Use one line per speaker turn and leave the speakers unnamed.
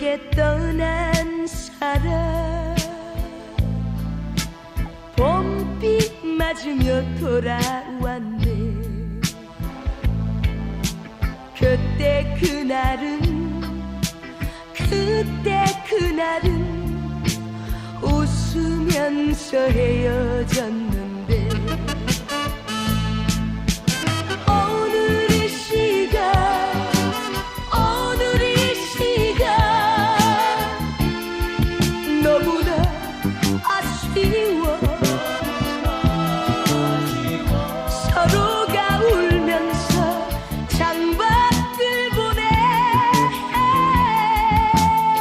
내게 떠난 사람 봄빛 맞으며 돌아왔네. 그때 그날은 그때 그날은 웃으면서 헤어졌네 you